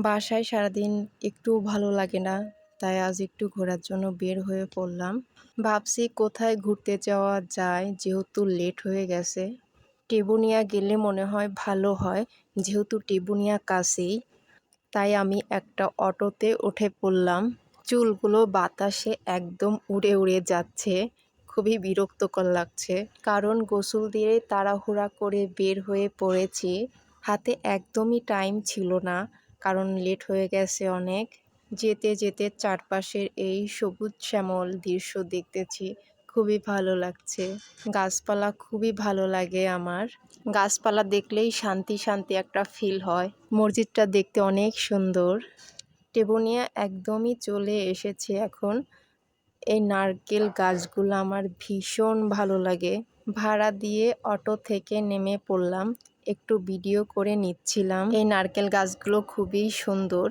বাসায় সারাদিন একটু ভালো লাগে না, তাই আজ একটু ঘোরার জন্য বের হয়ে পড়লাম। ভাবছি কোথায় ঘুরতে যাওয়া যায়, যেহেতু লেট হয়ে গেছে। টেবুনিয়া গেলে মনে হয় ভালো হয়, যেহেতু টেবুনিয়া কাছেই। তাই আমি একটা অটোতে উঠে পড়লাম। চুলগুলো বাতাসে একদম উড়ে উড়ে যাচ্ছে, খুবই বিরক্তকর লাগছে। কারণ গোসল দিয়ে তাড়াহুড়া করে বের হয়ে পড়েছি, হাতে একদমই টাইম ছিল না। কারণ লেট হয়ে গেছে অনেক। যেতে যেতে চারপাশের এই সবুজ শ্যামল দৃশ্য দেখতেছি, খুবই ভালো লাগছে। গাছপালা খুবই ভালো লাগে আমার। গাছপালা দেখলেই শান্তি শান্তি একটা ফিল হয়। মসজিদটা দেখতে অনেক সুন্দর। টেবুনিয়া একদমই চলে এসেছে এখন। এই নারকেল গাছগুলো আমার ভীষণ ভালো লাগে। ভাড়া দিয়ে অটো থেকে নেমে পড়লাম। একটু ভিডিও করে নিচ্ছিলাম। এই নারকেল গাছগুলো খুবই সুন্দর।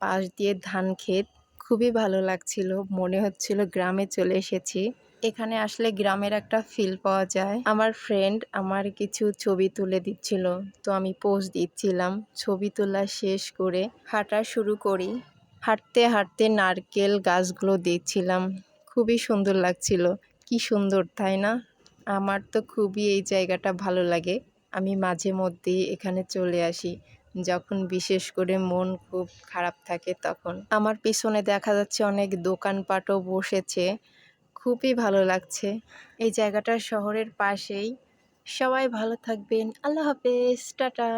পাশ দিয়ে ধান ক্ষেত। খুবই ভালো লাগছিল। মনে হচ্ছিল গ্রামে চলে এসেছি। এখানে আসলে গ্রামের একটা ফিল পাওয়া যায়। আমার ফ্রেন্ড আমার কিছু ছবি তুলে দিচ্ছিল। তো আমি পোস্ট দিচ্ছিলাম। ছবি তোলা শেষ করে হাঁটা শুরু করি। হাঁটতে হাঁটতে নারকেল গাছগুলো দেখছিলাম। খুবই সুন্দর লাগছিল। কি সুন্দর, তাই না? আমার তো খুবই এই জায়গাটা ভালো লাগে। আমি মাঝে মধ্যেই এখানে চলে আসি। যখন বিশেষ করে মন খুব খারাপ থাকে তখন। আমার পিছনে দেখা যাচ্ছে অনেক দোকানপাটও বসেছে। খুবই ভালো লাগছে। এই জায়গাটা শহরের পাশেই। সবাই ভালো থাকবেন। আল্লাহ হাফেজ। টাটা।